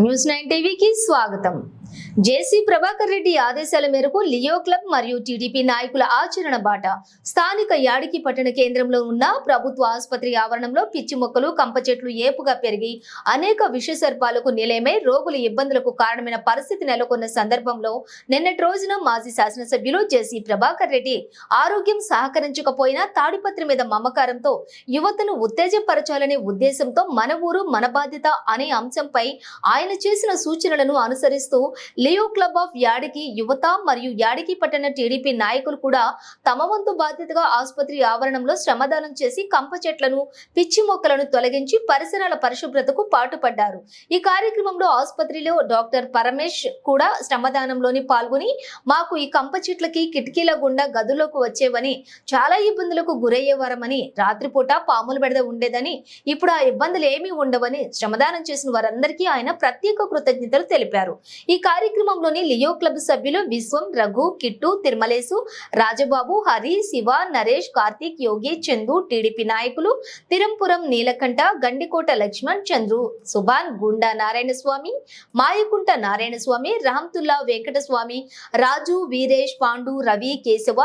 News nine టీవీకి స్వాగతం జేసీ ప్రభాకర్ రెడ్డి ఆదేశాల మేరకు లియో క్లబ్ మరియు టీడీపీ నాయకుల ఆచరణ బాట స్థానిక యాడికి పట్టణ కేంద్రంలో ఉన్న ప్రభుత్వ ఆసుపత్రి ఆవరణంలో పిచ్చి మొక్కలు కంప చెట్లు ఏపుగా పెరిగి అనేక విష సర్పాలకు నిలయమై రోగుల ఇబ్బందులకు కారణమైన పరిస్థితి నెలకొన్న సందర్భంలో నిన్నటి రోజున మాజీ శాసనసభ్యులు జేసీ ప్రభాకర్ రెడ్డి ఆరోగ్యం సహకరించకపోయినా తాడిపత్రి మీద మమకారంతో యువతను ఉత్తేజపరచాలనే ఉద్దేశంతో మన ఊరు మన బాధ్యత అనే అంశంపై ఆయన చేసిన సూచనలను అనుసరిస్తూ లియో క్లబ్ ఆఫ్ యాడికి యువత మరియు యాడికి పట్టణ టీడీపీ నాయకులు కూడా తమ వంతు బాధ్యతగా ఆసుపత్రి ఆవరణంలో శ్రమదానం చేసి కంప చెట్లను పిచ్చి మొక్కలను తొలగించి పరిసరాల పరిశుభ్రతకు పాటుపడ్డారు. ఈ కార్యక్రమంలో ఆసుపత్రిలో డాక్టర్ పరమేష్ కూడా శ్రమదానంలోని పాల్గొని మాకు ఈ కంప చెట్లకి కిటికీల గుండా గదుల్లోకి వచ్చేవని చాలా ఇబ్బందులకు గురయ్యేవారమని రాత్రిపూట పాములు బెడద ఉండేదని ఇప్పుడు ఆ ఇబ్బందులు ఏమీ ఉండవని శ్రమదానం చేసిన వారందరికీ ఆయన ప్రత్యేక కృతజ్ఞతలు తెలిపారు. ఈ కార్యక్రమంలోని లియో క్లబ్ సభ్యులు విశ్వం రఘు కిట్టు తిరుమలేసు రాజబాబు హరి శివ నరేష్ కార్తీక్ యోగి చందు టీడీపీ నాయకులు తిరంపురం నీలకంఠ గండికోట లక్ష్మణ్ చంద్రు సుభాన్ గుండా నారాయణ స్వామి మాయకుంట నారాయణ స్వామి రామ్తుల్లా వెంకట స్వామి రాజు వీరేష్ పాండు రవి కేశవ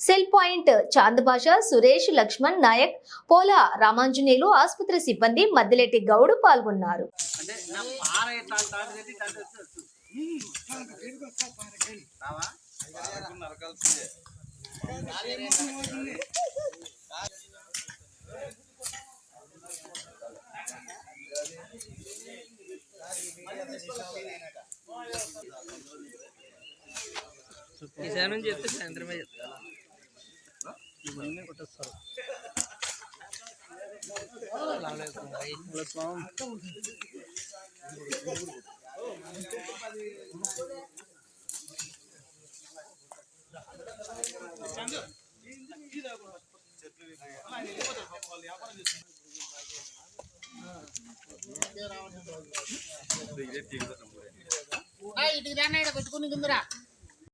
సెల్ పాయింట్ చాందభాష సురేష్ లక్ష్మణ్ నాయక్ పోలా రామాంజనేయులు ఆసుపత్రి సిబ్బంది మద్దిలేటి గౌడ్ పాల్గొన్నారు. నరకాల్సిందే ఈసారి నుంచి చెప్తే సాయంత్రమే చెప్తా. ఇవన్నీ కొట్టేస్తారు ఇటు రాన్న ఇక్కడ పెట్టుకుని కిందరా